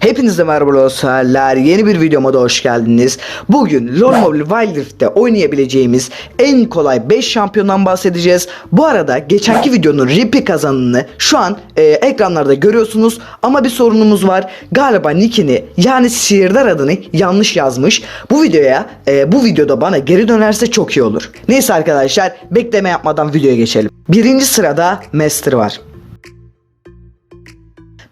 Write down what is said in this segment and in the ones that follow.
Hepinize merhaba dostlar. Yeni bir videoma da hoş geldiniz. Bugün LoL Mobile Wild Rift'te oynayabileceğimiz en kolay 5 şampiyondan bahsedeceğiz. Bu arada geçenki videonun RP kazanını şu an e, ekranlarda görüyorsunuz. Ama bir sorunumuz var. Galiba nickini yani sihirdar adını yanlış yazmış. Bu videoya e, bu videoda bana geri dönerse çok iyi olur. Neyse arkadaşlar bekleme yapmadan videoya geçelim. Birinci sırada Master var.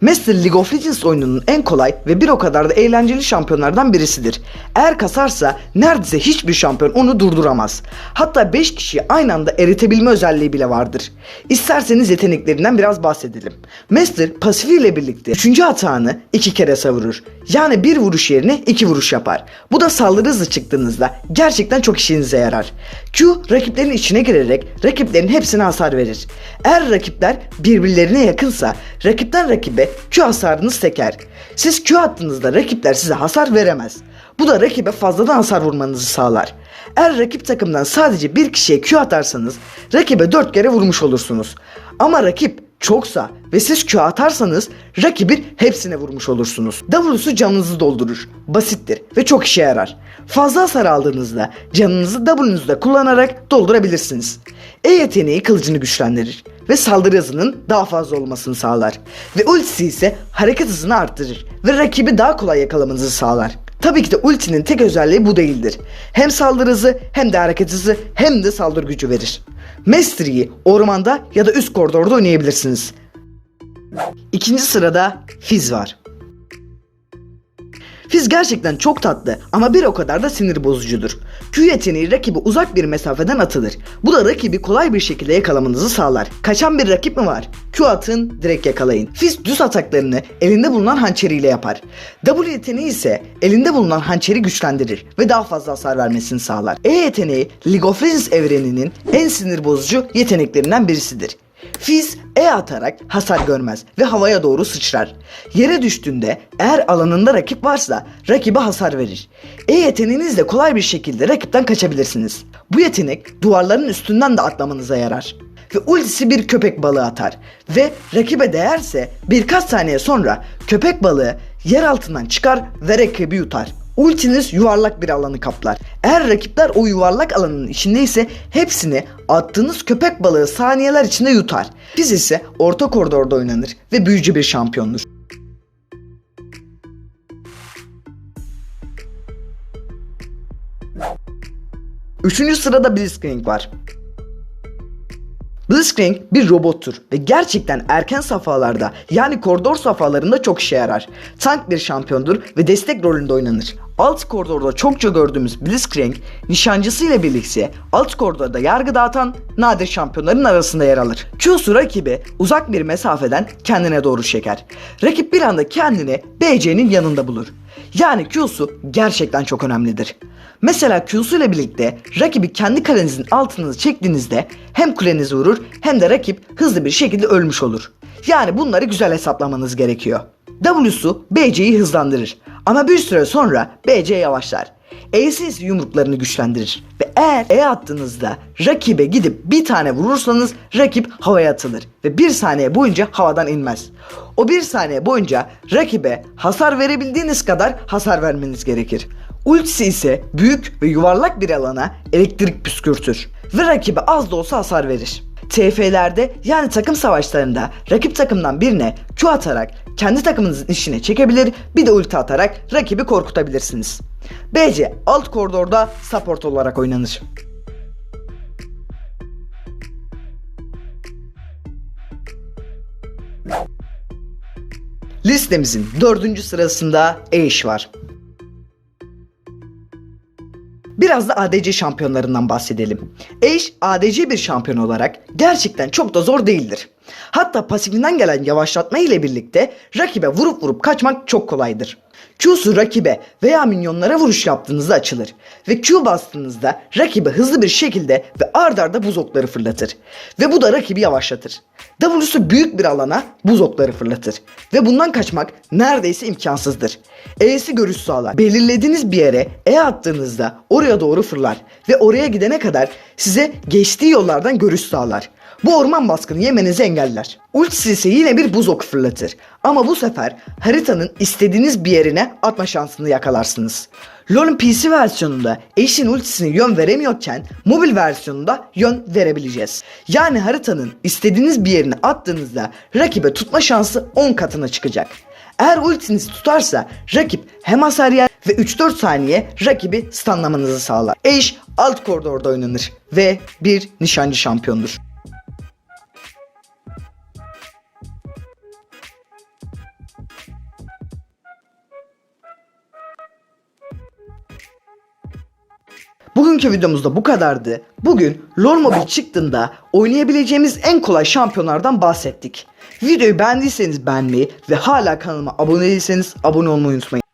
Master League of Legends oyununun en kolay ve bir o kadar da eğlenceli şampiyonlardan birisidir. Eğer kasarsa neredeyse hiçbir şampiyon onu durduramaz. Hatta 5 kişiyi aynı anda eritebilme özelliği bile vardır. İsterseniz yeteneklerinden biraz bahsedelim. Master pasifiyle birlikte 3. atağını 2 kere savurur. Yani bir vuruş yerine 2 vuruş yapar. Bu da saldırı hızı çıktığınızda gerçekten çok işinize yarar. Q rakiplerin içine girerek rakiplerin hepsine hasar verir. Eğer rakipler birbirlerine yakınsa rakipten rakibe Q hasarınız seker. Siz Q attığınızda rakipler size hasar veremez. Bu da rakibe fazladan hasar vurmanızı sağlar. Eğer rakip takımdan sadece bir kişiye Q atarsanız rakibe 4 kere vurmuş olursunuz. Ama rakip çoksa ve siz Q atarsanız rakibin hepsine vurmuş olursunuz. W'su canınızı doldurur. Basittir ve çok işe yarar. Fazla hasar aldığınızda canınızı W'nuzda kullanarak doldurabilirsiniz. E yeteneği kılıcını güçlendirir ve saldırı hızının daha fazla olmasını sağlar. Ve ultisi ise hareket hızını arttırır ve rakibi daha kolay yakalamanızı sağlar. Tabii ki de ultinin tek özelliği bu değildir. Hem saldırı hızı hem de hareket hızı hem de saldırı gücü verir. Mastery'i ormanda ya da üst koridorda oynayabilirsiniz. İkinci sırada Fizz var. Fizz gerçekten çok tatlı ama bir o kadar da sinir bozucudur. Q yeteneği rakibi uzak bir mesafeden atılır. Bu da rakibi kolay bir şekilde yakalamanızı sağlar. Kaçan bir rakip mi var? Q atın direkt yakalayın. Fizz düz ataklarını elinde bulunan hançeriyle yapar. W yeteneği ise elinde bulunan hançeri güçlendirir ve daha fazla hasar vermesini sağlar. E yeteneği League of Legends evreninin en sinir bozucu yeteneklerinden birisidir. Fizz E atarak hasar görmez ve havaya doğru sıçrar. Yere düştüğünde eğer alanında rakip varsa rakibe hasar verir. E yeteneğinizle kolay bir şekilde rakipten kaçabilirsiniz. Bu yetenek duvarların üstünden de atlamanıza yarar. Ve ultisi bir köpek balığı atar. Ve rakibe değerse birkaç saniye sonra köpek balığı yer altından çıkar ve rakibi yutar. Ultiniz yuvarlak bir alanı kaplar. Eğer rakipler o yuvarlak alanın içindeyse hepsini attığınız köpek balığı saniyeler içinde yutar. Biz ise orta koridorda oynanır ve büyücü bir şampiyondur. Üçüncü sırada Blitzcrank var. Blitzcrank bir robottur ve gerçekten erken safhalarda yani koridor safhalarında çok işe yarar. Tank bir şampiyondur ve destek rolünde oynanır. Alt koridorda çokça gördüğümüz Blitzcrank nişancısıyla birlikte alt koridorda yargı dağıtan nadir şampiyonların arasında yer alır. Q'su rakibi uzak bir mesafeden kendine doğru çeker. Rakip bir anda kendini BC'nin yanında bulur. Yani Q'su gerçekten çok önemlidir. Mesela Q'su ile birlikte rakibi kendi kalenizin altınızı çektiğinizde hem kulenizi vurur hem de rakip hızlı bir şekilde ölmüş olur. Yani bunları güzel hesaplamanız gerekiyor. W'su BC'yi hızlandırır ama bir süre sonra BC yavaşlar. E'si ise yumruklarını güçlendirir ve eğer E attığınızda rakibe gidip bir tane vurursanız rakip havaya atılır ve bir saniye boyunca havadan inmez. O bir saniye boyunca rakibe hasar verebildiğiniz kadar hasar vermeniz gerekir. Ultisi ise büyük ve yuvarlak bir alana elektrik püskürtür ve rakibe az da olsa hasar verir. TF'lerde yani takım savaşlarında rakip takımdan birine Q atarak kendi takımınızın işine çekebilir bir de ulti atarak rakibi korkutabilirsiniz. BC alt koridorda support olarak oynanır. Listemizin dördüncü sırasında Ashe var. Biraz da ADC şampiyonlarından bahsedelim. Ashe ADC bir şampiyon olarak gerçekten çok da zor değildir. Hatta pasifinden gelen yavaşlatma ile birlikte rakibe vurup vurup kaçmak çok kolaydır. Q'su rakibe veya minyonlara vuruş yaptığınızda açılır ve Q bastığınızda rakibe hızlı bir şekilde ve ard arda buz okları fırlatır ve bu da rakibi yavaşlatır. W'su büyük bir alana buz okları fırlatır ve bundan kaçmak neredeyse imkansızdır. E'si görüş sağlar. Belirlediğiniz bir yere E attığınızda oraya doğru fırlar ve oraya gidene kadar size geçtiği yollardan görüş sağlar. Bu orman baskını yemenizi engeller. Ultisi ise yine bir buz oku fırlatır. Ama bu sefer haritanın istediğiniz bir yerine atma şansını yakalarsınız. LoL'un PC versiyonunda Ashe'in ultisine yön veremiyorken mobil versiyonunda yön verebileceğiz. Yani haritanın istediğiniz bir yerine attığınızda rakibe tutma şansı 10 katına çıkacak. Eğer ultiniz tutarsa rakip hem hasar yer ve 3-4 saniye rakibi stunlamanızı sağlar. Ashe alt koridorda oynanır ve bir nişancı şampiyondur. Bugünkü videomuzda bu kadardı. Bugün LoL Mobile çıktığında oynayabileceğimiz en kolay şampiyonlardan bahsettik. Videoyu beğendiyseniz beğenmeyi ve hala kanalıma abone değilseniz abone olmayı unutmayın.